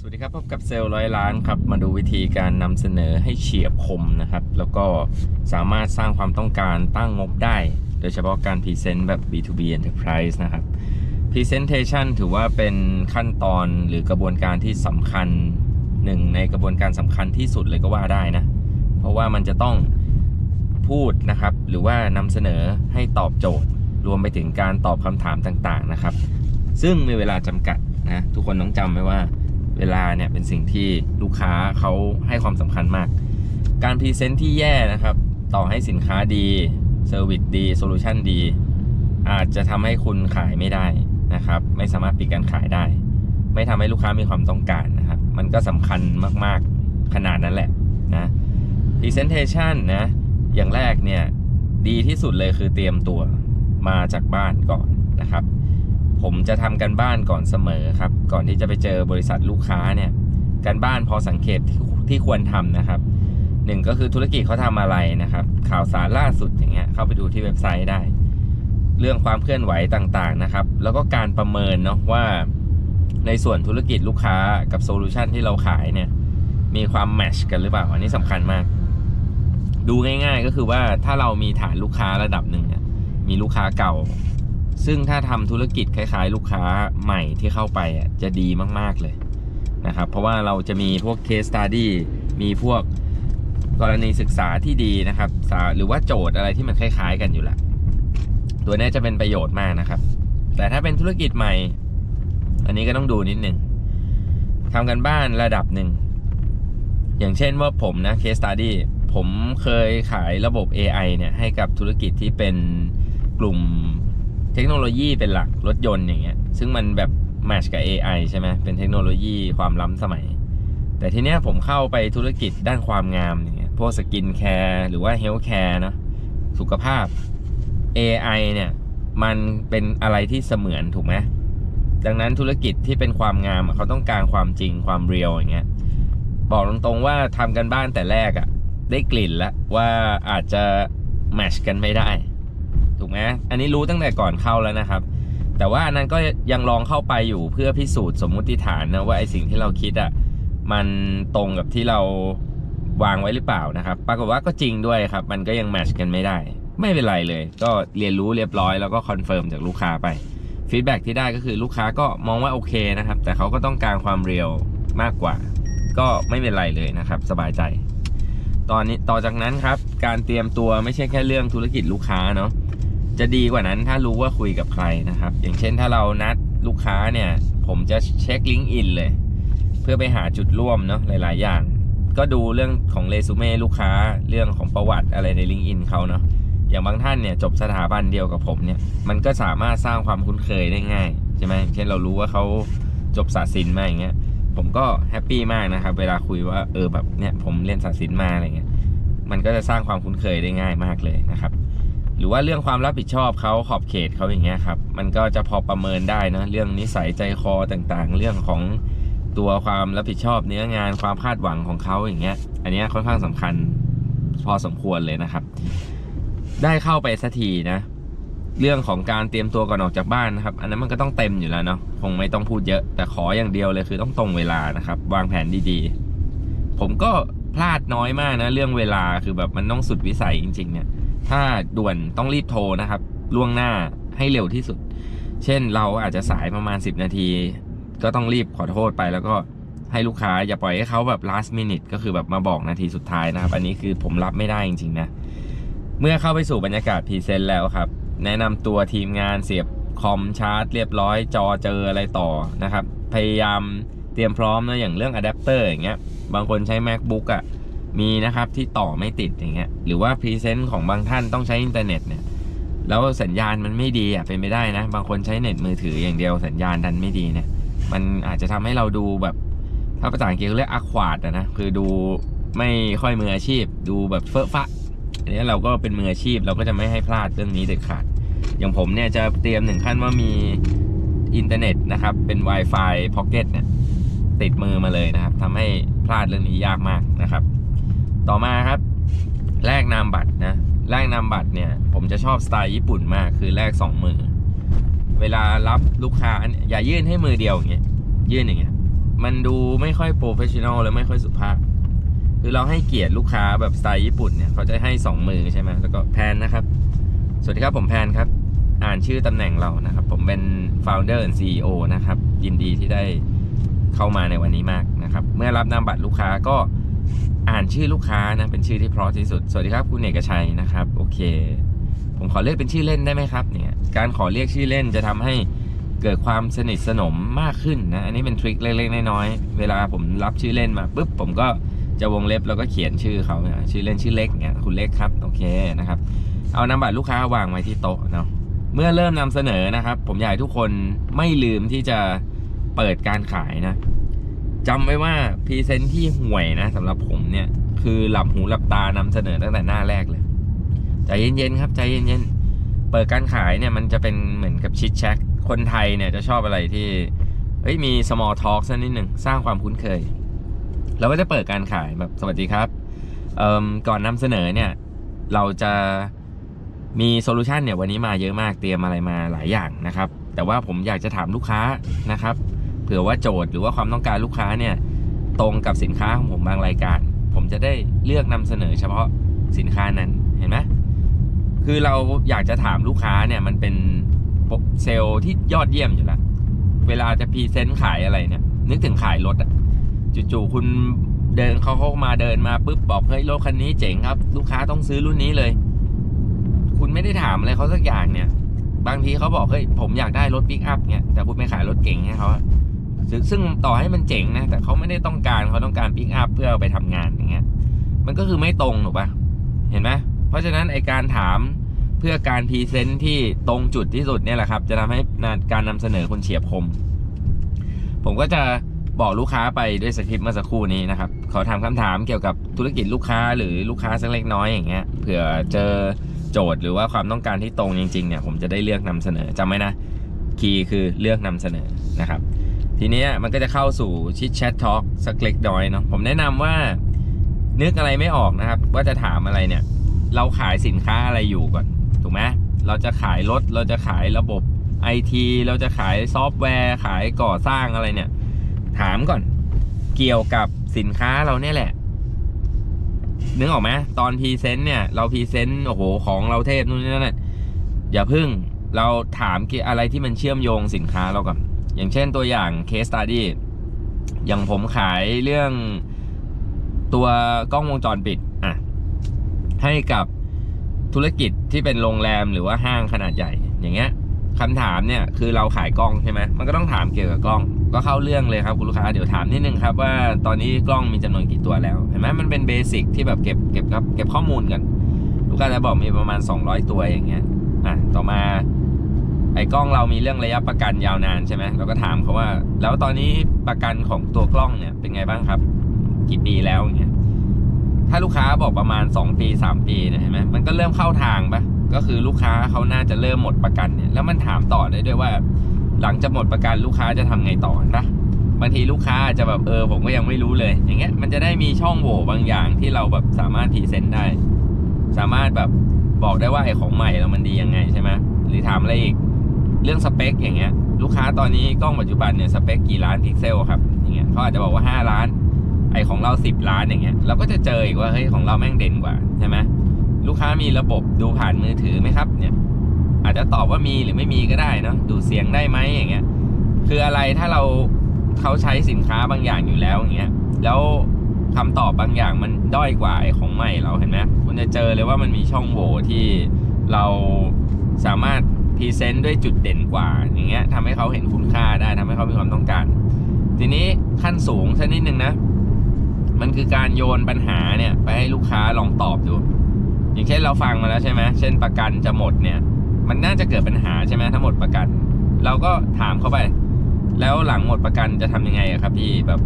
สวัสดีครับ พบกับเซลล์ร้อยล้านครับ มาดูวิธีการนำเสนอให้เฉียบคมนะครับ แล้วก็สามารถสร้างความต้องการตั้งงบได้ โดยเฉพาะการพรีเซนต์แบบ B2B Enterprise นะครับ Presentation ถือว่าเป็นขั้นตอนหรือกระบวนการที่สำคัญหนึ่งในกระบวนการสำคัญที่สุดเลยก็ว่าได้นะ เพราะว่ามันจะต้องพูดนะครับ หรือว่านำเสนอให้ตอบโจทย์ รวมไปถึงการตอบคำถามต่างๆนะครับ ซึ่งมีเวลาจำกัดนะทุกคนต้องจำไว้ว่า เวลาเนี่ยเป็นสิ่งที่ลูกค้าเขาให้ความสำคัญมาก การพรีเซนต์ที่แย่นะครับ ต่อให้สินค้าดีเซอร์วิสดีโซลูชันดี อาจจะทำให้คุณขายไม่ได้นะครับ ไม่สามารถปิดการขายได้ ไม่ทำให้ลูกค้ามีความต้องการนะครับ มันก็สำคัญมากๆขนาดนั้นแหละนะ Presentation นะอย่างแรกเนี่ยดีที่สุดเลยคือเตรียมตัวมาจากบ้านก่อนนะครับ ผมจะทำกันบ้านก่อนเสมอครับ ก่อนที่จะไปเจอบริษัทลูกค้าเนี่ยการบ้านพอสังเกตที่ที่ควรทำนะครับหนึ่งก็คือธุรกิจเขาทำอะไรนะครับ ข่าวสารล่าสุดอย่างเงี้ยเข้าไปดูที่เว็บไซต์ได้ เรื่องความเคลื่อนไหวต่างๆนะครับ แล้วก็การประเมินเนาะว่า ในส่วนธุรกิจลูกค้ากับโซลูชันที่เราขายเนี่ยมีความแมชกันหรือเปล่าอันนี้สำคัญมาก ดูง่าย ๆ ก็คือว่าถ้าเรามีฐานลูกค้าระดับหนึ่งเนี่ยมีลูกค้าเก่า ซึ่งถ้าทำธุรกิจคล้าย ๆ ลูกค้าใหม่ที่เข้าไปจะดีมากๆเลยนะครับ เพราะว่าเราจะมีพวก case study มีพวกกรณีศึกษาที่ดีนะครับหรือว่าโจทย์อะไรที่มันคล้าย ๆ กันอยู่ละตัวนี้จะเป็นประโยชน์มากนะครับ แต่ถ้าเป็นธุรกิจใหม่ อันนี้ก็ต้องดูนิดนึงทำกันบ้านระดับหนึ่ง อย่างเช่นว่าผมนะ case study ผมเคยขายระบบ AI เนี่ยให้กับธุรกิจที่เป็นกลุ่ม ทคโนโลยีเป็นหลักรถยนต์อย่างเงี้ย ซึ่งมันแบบแมชกับ AI ใช่ไหมเป็นเทคโนโลยีความล้ำสมัย แต่ทีเนี้ยผมเข้าไปธุรกิจด้านความงามอย่างเงี้ยพวกสกินแคร์หรือว่าเฮลท์แคร์เนาะสุขภาพ AI เนี่ยมันเป็นอะไรที่เสมือนถูกไหมดังนั้นธุรกิจที่เป็นความงามเขาต้องการความจริงความเรียลอย่างเงี้ยบอกตรงๆว่าทำกันบ้านแต่แรกอะได้กลิ่นแล้วว่าอาจจะแมชกันไม่ได้ ถูกไหมอันนี้รู้ตั้งแต่ก่อนเข้าแล้วนะครับ แต่ว่าอันนั้นก็ยังลองเข้าไปอยู่เพื่อพิสูจน์สมมุติฐานนะว่าไอสิ่งที่เราคิดอะ่ะมันตรงกับที่เราวางไว้หรือเปล่านะครับ ปรากฏว่าก็จริงด้วยครับ มันก็ยังแมชกันไม่ได้ ไม่เป็นไรเลย ก็เรียนรู้เรียบร้อยแล้วก็คอนเฟิร์มจากลูกค้าไปฟีดแบ็ที่ได้ก็คือลูกค้าก็มองว่าโอเคนะครับ แต่เขาก็ต้องการความเรียวมากกว่า ก็ไม่เป็นไรเลยนะครับ สบายใจ ตอนนี้ต่อจากนั้นครับ การเตรียมตัวไม่ใช่แค่เรื่องธุรกิจลูกค้าเนาะ จะดีกว่านั้นถ้ารู้ว่าคุยกับใครนะครับ อย่างเช่นถ้าเรานัดลูกค้าเนี่ย ผมจะเช็คลิงก์อินเลย เพื่อไปหาจุดร่วมเนาะหลาย ๆ อย่าง ก็ดูเรื่องของเรซูเม่ลูกค้าเรื่องของประวัติอะไรในลิงก์อินเขาเนาะอย่างบางท่านเนี่ยจบสถาบันเดียวกับผมเนี่ยมันก็สามารถสร้างความคุ้นเคยได้ง่ายใช่ไหมเช่นเรารู้ว่าเขาจบศาสตร์ศิลป์มาอย่างเงี้ยผมก็แฮปปี้มากนะครับ เวลาคุยว่าเออแบบเนี่ยผมเรียนศาสตร์ศิลป์มาอะไรเงี้ยมันก็จะสร้างความคุ้นเคยได้ง่ายมากเลยนะครับ หรือว่าเรื่องความรับผิดชอบเขาขอบเขตเขาอย่างเงี้ยครับ มันก็จะพอประเมินได้นะ เรื่องนิสัยใจคอต่างๆ เรื่องของตัวความรับผิดชอบเนื้องานความคาดหวังของเขาอย่างเงี้ย อันนี้ค่อนข้างสำคัญพอสมควรเลยนะครับ ได้เข้าไปสักทีนะ เรื่องของการเตรียมตัวก่อนออกจากบ้านนะครับ อันนั้นมันก็ต้องเต็มอยู่แล้วเนาะคงไม่ต้องพูดเยอะ แต่ขออย่างเดียวเลยคือต้องตรงเวลานะครับ วางแผนดีๆ ผมก็พลาดน้อยมากนะ เรื่องเวลาคือแบบมันต้องสุดวิสัยจริง ๆ เนี่ย ถ้าด่วนต้องรีบโทรนะครับ ล่วงหน้าให้เร็วที่สุด เช่นเราอาจจะสายประมาณ 10 นาที ก็ต้องรีบขอโทษไปแล้วก็ให้ลูกค้าอย่าปล่อยให้เขาแบบ last minute ก็คือแบบมาบอกนาทีสุดท้ายนะครับ อันนี้คือผมรับไม่ได้จริงๆนะ เมื่อเข้าไปสู่บรรยากาศพรีเซนต์แล้วครับ แนะนำตัวทีมงานเสียบคอมชาร์จเรียบร้อยจอเจออะไรต่อนะครับ พยายามเตรียมพร้อมนะอย่างเรื่องอะแดปเตอร์อย่างเงี้ยบางคนใช้ macbook อะ่ะ มีนะครับที่ต่อไม่ติดอย่างเงี้ยหรือว่าพรีเซนต์ของบางท่านต้องใช้อินเทอร์เน็ตเนี่ยแล้วสัญญาณมันไม่ดีอะเป็นไม่ได้นะ บางคนใช้เน็ตมือถืออย่างเดียวสัญญาณดันไม่ดีเนี่ยมันอาจจะทำให้เราดูแบบถ้าภาษาอังกฤษเรียกอะควาดนะคือดูไม่ค่อยมืออาชีพ ดูแบบเฟ้อฟะอันนี้เราก็เป็นมืออาชีพเราก็จะไม่ให้พลาดเรื่องนี้เด็ดขาด อย่างผมเนี่ยจะเตรียมถึงขั้นว่ามีอินเทอร์เน็ตนะครับ เป็น Wi-Fi Pocket เนี่ยติดมือมาเลยนะครับทำให้พลาดเรื่องนี้ยากมากนะครับ ต่อมาครับแลกนามบัตรนะแลกนามบัตรเนี่ย ผมจะชอบสไตล์ญี่ปุ่นมากคือแลกสองมือ เวลารับลูกค้าอย่ายื่นให้มือเดียวอย่างเงี้ยยื่นอย่างเงี้ยมันดูไม่ค่อยโปรเฟชชั่นอลและไม่ค่อยสุภาพ คือเราให้เกียรติลูกค้าแบบสไตล์ญี่ปุ่นเนี่ยเขาจะให้สองมือใช่ไหมแล้วก็แพนนะครับ สวัสดีครับผมแพนครับ อ่านชื่อตำแหน่งเรานะครับ ผมเป็น founder and CEO นะครับ ยินดีที่ได้เข้ามาในวันนี้มากนะครับ เมื่อรับนามบัตรลูกค้าก็ อ่านชื่อลูกค้านะเป็นชื่อที่เพราะที่สุด สวัสดีครับคุณเอกชัยนะครับ โอเค ผมขอเรียกเป็นชื่อเล่นได้ไหมครับเนี่ยการขอเรียกชื่อเล่นจะทำให้เกิดความสนิทสนมมากขึ้นนะ อันนี้เป็นทริคเล็กๆน้อยๆเวลาผมรับชื่อเล่นมาปุ๊บผมก็จะวงเล็บแล้วก็เขียนชื่อเขาเนี่ยชื่อเล่นชื่อเล็กเนี่ยคุณเล็กครับโอเคนะครับเอานามบัตรลูกค้าวางไว้ที่โต๊ะเนาะเมื่อเริ่มนำเสนอนะครับ ผมอยากให้ทุกคนไม่ลืมที่จะเปิดการขายนะ จำไว้ว่าพรีเซนต์ที่ห่วยนะสำหรับผมเนี่ย คือหลับหูหลับตานำเสนอตั้งแต่หน้าแรกเลย ใจเย็นๆครับ ใจเย็นๆ เปิดการขายเนี่ยมันจะเป็นเหมือนกับชิดแชทคนไทยเนี่ยจะชอบอะไรที่เฮ้ยมี small talk สักนิดหนึ่งสร้างความคุ้นเคย เราก็จะเปิดการขายแบบสวัสดีครับก่อนนำเสนอเนี่ย เราจะมีโซลูชันเนี่ยวันนี้มาเยอะมากเตรียมอะไรมาหลายอย่างนะครับ แต่ว่าผมอยากจะถามลูกค้านะครับ เผื่อว่าโจทย์หรือว่าความต้องการลูกค้าเนี่ยตรงกับสินค้าของผมบางรายการ ผมจะได้เลือกนำเสนอเฉพาะสินค้านั้นเห็นไหมคือเราอยากจะถามลูกค้าเนี่ยมันเป็นเซลล์ที่ยอดเยี่ยมอยู่แล้ว เวลาจะพรีเซนต์ขายอะไรเนี่ย นึกถึงขายรถอะจู่ๆคุณเดินเขาเข้ามาเดินมาปุ๊บบอกเฮ้ยรถคันนี้เจ๋งครับ ลูกค้าต้องซื้อรุ่นนี้เลย คุณไม่ได้ถามอะไรเขาสักอย่างเนี่ย บางทีเขาบอกเฮ้ยผมอยากได้รถปิกอัพเนี่ยแต่คุณไปขายรถเก๋งให้เขา ซึ่งต่อให้มันเจ๋งนะ แต่เขาไม่ได้ต้องการเขาต้องการปิกอัพเพื่ออไปทำงานอย่างเงี้ย มันก็คือไม่ตรงถูปะเห็นไหมเพราะฉะนั้นไอการถามเพื่อการพรีเซนต์ที่ตรงจุดที่สุดเนี่ยแหละครับ จะทำให้การนำเสนอคนเฉียบคม ผมก็จะบอกลูกค้าไปด้วยสคริปต์เมื่อสักครู่นี้นะครับ ขอถามคำถามเกี่ยวกับธุรกิจลูกค้าหรือลูกค้าสักเล็กน้อยอย่างเงี้ย เผื่อเจอโจทย์หรือว่าความต้องการที่ตรงจริงๆเนี่ย ผมจะได้เลือกนำเสนอจำไว้นะ คีย์คือเลือกนำเสนอนะครับ ทีเนี้ยมันก็จะเข้าสู่ชิดแชททอล์กสักเล็กน้อยเนาะผมแนะนำว่านึกอะไรไม่ออกนะครับ ว่าจะถามอะไรเนี่ย เราขายสินค้าอะไรอยู่ก่อน ถูกไหมเราจะขายรถเราจะขายระบบไอทีเราจะขายซอฟต์แวร์ ขายก่อสร้างอะไรเนี่ย ถามก่อน เกี่ยวกับสินค้าเราเนี่ยแหละนึกออกไหมตอนพรีเซนต์เนี่ย เราพรีเซนต์โอ้โหของเราเทพนู่นนี่นั่นอย่าพึ่งเราถามเกี่ยวอะไรที่มันเชื่อมโยงสินค้าเราก่อน อย่างเช่นตัวอย่าง case study อย่างผมขายเรื่องตัวกล้องวงจรปิดอะให้กับธุรกิจที่เป็นโรงแรมหรือว่าห้างขนาดใหญ่ อย่างเงี้ยคำถามเนี่ยคือเราขายกล้องใช่ไหมมันก็ต้องถามเกี่ยวกับกล้อง ก็เข้าเรื่องเลยครับคุณลูกค้าเดี๋ยวถามนิดนึงครับว่าตอนนี้กล้องมีจำนวนกี่ตัวแล้วเห็นไหมมันเป็นเบสิกที่แบบเก็บเก็บครับเก็บข้อมูลกัน ลูกค้าจะบอกมีประมาณ 200 ตัวอย่างเงี้ยอะต่อมา ไอ้กล้องเรามีเรื่องระยะประกันยาวนานใช่ไหมเราก็ถามเขาว่า แล้วตอนนี้ประกันของตัวกล้องเนี่ยเป็นไงบ้างครับ กี่ปีแล้วอย่างเงี้ยถ้าลูกค้าบอกประมาณ 2 ปี 3 ปีเนี่ยเห็นไหมมันก็เริ่มเข้าทางปะก็คือลูกค้าเขาน่าจะเริ่มหมดประกันเนี่ยแล้วมันถามต่อได้ด้วยว่า หลังจากหมดประกันลูกค้าจะทำไงต่อนะบางทีลูกค้าจะแบบเออผมก็ยังไม่รู้เลย อย่างเงี้ยมันจะได้มีช่องโหว่บางอย่างที่เราแบบสามารถพรีเซนต์ได้ สามารถแบบบอกได้ว่าไอ้ของใหม่เรามันดียังไงใช่ไหมหรือถามอะไรอีก รื่องสเปคอย่างเงี้ยลูกค้าตอนนี้กล้องปัจจุบันเนี่ยสเปคกี่ล้านพิกเซลครับอย่างเงี้ยเขาอาจจะบอกว่า 5 ล้าน ไอของเรา 10 ล้านอย่างเงี้ยเราก็จะเจออีกว่าเฮ้ยของเราแม่งเด่นกว่าใช่ไหมลูกค้ามีระบบดูผ่านมือถือไหมครับเนี่ยอาจจะตอบว่ามีหรือไม่มีก็ได้เนาะดูเสียงได้ไหมอย่างเงี้ยคืออะไรถ้าเราเขาใช้สินค้าบางอย่างอยู่แล้วอย่างเงี้ยแล้วคำตอบบางอย่างมันด้อยกว่าไอของใหม่เราเห็นไหมคุณจะเจอเลยว่ามันมีช่องโหว่ที่เราสามารถ พรีเซนต์ด้วยจุดเด่นกว่าอย่างเงี้ยทำให้เขาเห็นคุณค่าได้ทำให้เขามีความต้องการ ทีนี้ขั้นสูงสักนิดนึงนะ มันคือการโยนปัญหาเนี่ย ไปให้ลูกค้าลองตอบดู อย่างเช่นเราฟังมาแล้วใช่ไหมเช่นประกันจะหมดเนี่ย มันน่าจะเกิดปัญหาใช่ไหมถ้าหมดประกัน เราก็ถามเขาไป แล้วหลังหมดประกันจะทำยังไงครับพี่แบบ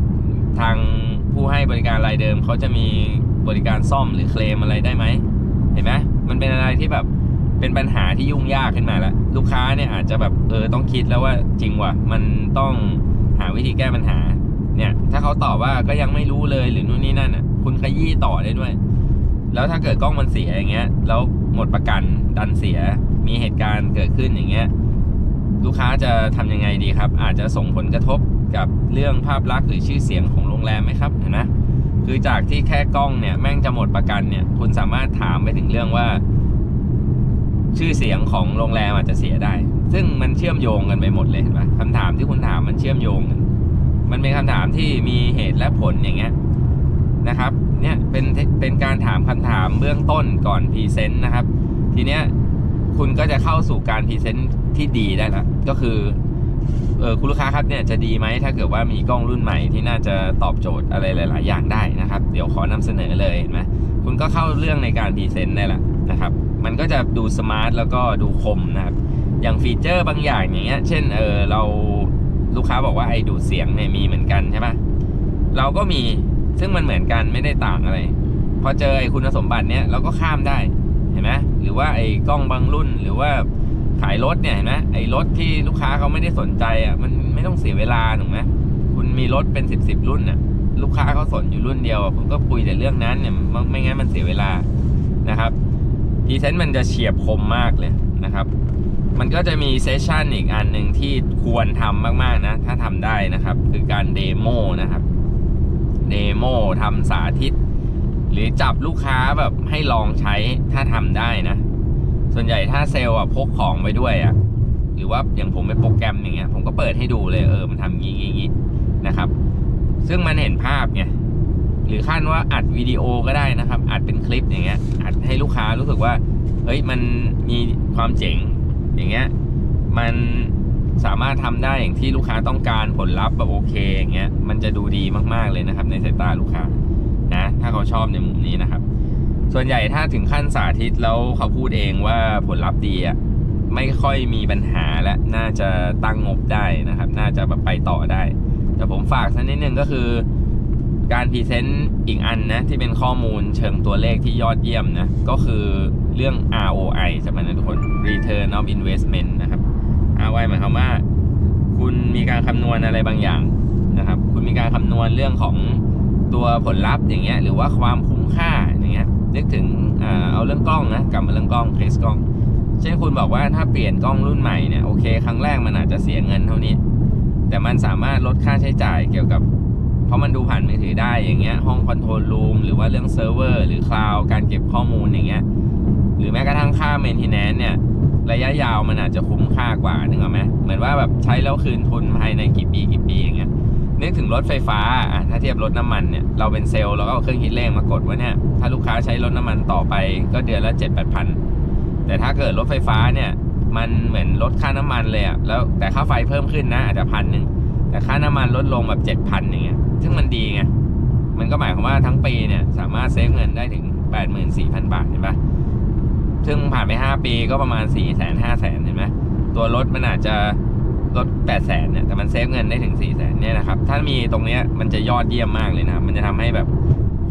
ทางผู้ให้บริการรายเดิมเขาจะมีบริการซ่อมหรือเคลมอะไรได้ไหมเห็นไหมมันเป็นอะไรที่แบบ เป็นปัญหาที่ยุ่งยากขึ้นมาแล้วลูกค้าเนี่ยอาจจะแบบเออต้องคิดแล้วว่าจริงว่ะมันต้องหาวิธีแก้ปัญหาเนี่ยถ้าเขาตอบว่าก็ยังไม่รู้เลยหรือนู่นนี่นั่นอะคุณขยี้ต่อได้ด้วย แล้วถ้าเกิดกล้องมันเสียอย่างเงี้ยแล้วหมดประกันดันเสียมีเหตุการณ์เกิดขึ้นอย่างเงี้ยลูกค้าจะทำยังไงดีครับ อาจจะส่งผลกระทบกับเรื่องภาพลักษณ์หรือชื่อเสียงของโรงแรมไหมครับเห็นไหมคือจากที่แค่กล้องเนี่ยแม่งจะหมดประกันเนี่ยคุณสามารถถามไปถึงเรื่องว่า ชื่อเสียงของโรงแรมอาจจะเสียได้ ซึ่งมันเชื่อมโยงกันไปหมดเลยเห็นปะคำถามที่คุณถามมันเชื่อมโยงกันมันเป็นคำถามที่มีเหตุและผลอย่างเงี้ยนะครับ เนี่ยเป็นเป็นการถามคำถามเบื้องต้นก่อนพรีเซนต์นะครับ ทีเนี้ยคุณก็จะเข้าสู่การพรีเซนต์ที่ดีได้ละก็คือเออคุณลูกค้าครับเนี่ยจะดีไหมถ้าเกิดว่ามีกล้องรุ่นใหม่ที่น่าจะตอบโจทย์อะไรหลาย ๆ อย่างได้นะครับ เดี๋ยวขอนำเสนอเลยเห็นไหมคุณก็เข้าเรื่องในการพรีเซนต์ได้ละ มันก็จะดูสมาร์ทแล้วก็ดูคมนะครับ อย่างฟีเจอร์บางอย่างอย่างเงี้ย เช่นเออเราลูกค้าบอกว่าไอ้ดูดเสียงเนี่ยมีเหมือนกันใช่ปะเราก็มีซึ่งมันเหมือนกันไม่ได้ต่างอะไร พอเจอไอ้คุณสมบัติเนี้ยเราก็ข้ามได้เห็นไหมหรือว่าไอ้กล้องบางรุ่นหรือว่าขายรถเนี่ยเห็นไหมไอ้รถที่ลูกค้าเขาไม่ได้สนใจอะมันไม่ต้องเสียเวลาถูกไหมคุณมีรถเป็นสิบสิบรุ่นน่ะลูกค้าเขาสนอยู่รุ่นเดียวคุณก็คุยแต่เรื่องนั้นเนี่ยไม่งั้นมันเสียเวลานะครับ พรีเซนต์มันจะเฉียบคมมากเลยนะครับ มันก็จะมีเซสชันอีกอันหนึ่งที่ควรทำมากๆนะ ถ้าทำได้นะครับ คือการเดโมนะครับเดโมทำสาธิต หรือจับลูกค้าแบบให้ลองใช้ถ้าทำได้นะ ส่วนใหญ่ถ้าเซลล์อะพกของไปด้วยอะหรือว่าอย่างผมเป็นโปรแกรมอย่างเงี้ยผมก็เปิดให้ดูเลยเออมันทำงี้งี้งี้นะครับ ซึ่งมันเห็นภาพไง หรือขั้นว่าอัดวิดีโอก็ได้นะครับ อัดเป็นคลิปอย่างเงี้ย อัดให้ลูกค้ารู้สึกว่า เฮ้ยมันมีความเจ๋ง อย่างเงี้ย มันสามารถทำได้อย่างที่ลูกค้าต้องการผลลัพธ์แบบโอเคอย่างเงี้ย มันจะดูดีมากๆเลยนะครับ ในสายตาลูกค้านะ ถ้าเขาชอบในมุมนี้นะครับ ส่วนใหญ่ถ้าถึงขั้นสาธิตแล้วเขาพูดเองว่าผลลัพธ์ดีอะไม่ค่อยมีปัญหาและน่าจะตั้งงบได้นะครับ น่าจะแบบไปต่อได้ แต่ผมฝากสักนิดนึงก็คือ การพรีเซนต์อีกอันนะ ที่เป็นข้อมูลเชิงตัวเลขที่ยอดเยี่ยมนะ ก็คือเรื่อง ROI ใช่ไหมนะทุกคน Return of Investment นะครับ ROI หมายความว่า คุณมีการคำนวณอะไรบางอย่างนะครับ คุณมีการคำนวณเรื่องของตัวผลลัพธ์อย่างเงี้ยหรือว่าความคุ้มค่าอย่างเงี้ยนึกถึงเอาเรื่องกล้องนะกลับมาเรื่องกล้องเคสกล้อง เช่นคุณบอกว่าถ้าเปลี่ยนกล้องรุ่นใหม่เนี่ยโอเค ครั้งแรกมันอาจจะเสียเงินเท่านี้ แต่มันสามารถลดค่าใช้จ่ายเกี่ยวกับ เพราะมันดูผ่านมือถือได้อย่างเงี้ยห้องคอนโทรลรูมหรือว่าเรื่องเซิร์ฟเวอร์หรือคลาวการเก็บข้อมูลอย่างเงี้ยหรือแม้กระทั่งค่าเมนเทนแนนเนี่ยระยะยาวมันอาจจะคุ้มค่ากว่านึกออกไหมเหมือนว่าแบบใช้แล้วคืนทุนภายในกี่ปีกี่ปีอย่างเงี้ยนึกถึงรถไฟฟ้าอะถ้าเทียบรถน้ำมันเนี่ยเราเป็นเซลล์เราก็เอาเครื่องคิดเลขมากดว่าเนี่ยถ้าลูกค้าใช้รถน้ำมันต่อไปก็เดือนละเจ็ดแปดพันแต่ถ้าเกิดรถไฟฟ้าเนี่ยมันเหมือนลดค่าน้ำมันเลยอะแล้วแต่ค่าไฟเพิ่มขึ้นนะอาจจะพันหนึ่งแต่ค่าน้ำมันลดลงแบบเจ็ดพันอย่างเงี้ย ซึ่งมันดีไง มันก็หมายความว่าทั้งปีเนี่ยสามารถเซฟเงินได้ถึงแปดหมื่นสี่พันบาทเห็นปะซึ่งผ่านไปห้าปีก็ประมาณสี่แสนห้าแสนเห็นไหมตัวรถมันอาจจะลดแปดแสนเนี่ยแต่มันเซฟเงินได้ถึงสี่แสนเนี่ยนะครับ ถ้ามีตรงเนี้ยมันจะยอดเยี่ยมมากเลยนะ มันจะทำให้แบบ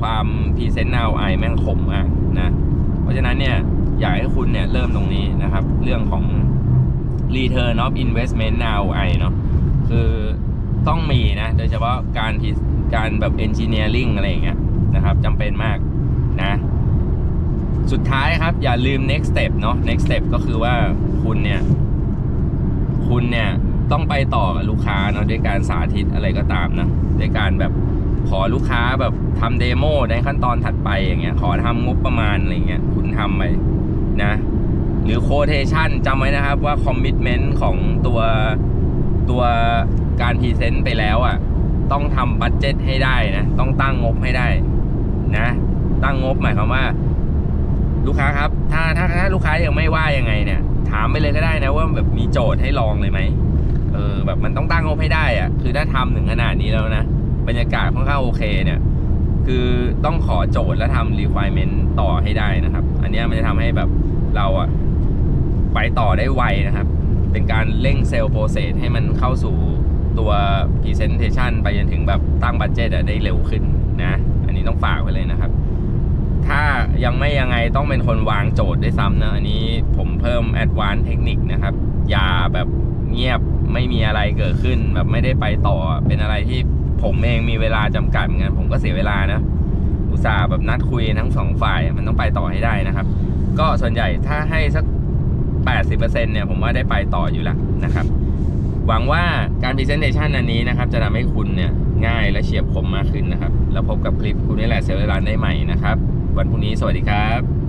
ความพรีเซนต์นาไอแม่งคมมากนะ เพราะฉะนั้นเนี่ยอยากให้คุณเนี่ยเริ่มตรงนี้นะครับ เรื่องของ return of investment now ไอเนาะคือ ต้องมีนะ โดยเฉพาะการทีการแบบ engineering อะไรอย่างเงี้ยนะครับจำเป็นมากนะ สุดท้ายครับอย่าลืม next step เนาะ next step ก็คือว่าคุณเนี่ย คุณเนี่ยต้องไปต่อกับลูกค้าเนาะด้วยการสาธิตอะไรก็ตามนะด้วยการแบบขอลูกค้าแบบทำเดโมในขั้นตอนถัดไปอย่างเงี้ย ขอทำงบประมาณอะไรเงี้ยคุณทำไปนะ หรือ quotation จำไว้นะครับว่า commitment ของตัวตัว การพรีเซนต์ไปแล้วอะ ต้องทำบัตเจ็ตให้ได้นะ ต้องตั้งงบให้ได้นะ ตั้งงบหมายความว่า ลูกค้าครับ ถ้าถ้าถ้าลูกค้ายังไม่ว่ายังไงเนี่ย ถามไปเลยก็ได้นะว่าแบบมีโจทย์ให้ลองเลยไหมเออแบบมันต้องตั้งงบให้ได้อะ คือถ้าทำถึงขนาดนี้แล้วนะบรรยากาศค่อนข้างโอเคเนี่ย คือต้องขอโจทย์และทำ requirement ต่อให้ได้นะครับ อันนี้มันจะทำให้แบบเราอะไปต่อได้ไวนะครับ เป็นการเร่งเซลล์โปรเซสให้มันเข้าสู่ ตัว presentation ไปจนถึงแบบตั้งบัตเจตได้เร็วขึ้นนะ อันนี้ต้องฝากไว้เลยนะครับ ถ้ายังไม่ยังไงต้องเป็นคนวางโจทย์ด้วยซ้ำนะ อันนี้ผมเพิ่ม advanced เทคนิคนะครับ อย่าแบบเงียบไม่มีอะไรเกิดขึ้น แบบไม่ได้ไปต่อเป็นอะไรที่ผมเองมีเวลาจำกัดเหมือนกันผมก็เสียเวลานะอุตส่าห์แบบนัดคุยทั้งสองฝ่ายมันต้องไปต่อให้ได้นะครับ ก็ส่วนใหญ่ถ้าให้สัก 80%เนี่ยผมว่าได้ไปต่ออยู่แล้วนะครับ หวังว่าการพรีเซนเทชันอันนี้นะครับ จะทำให้คุณเนี่ยง่ายและเฉียบคมมากขึ้นนะครับ แล้วพบกับคลิปคุณนี่แหละเซลล์ร้านได้ใหม่นะครับ วันพรุ่งนี้สวัสดีครับ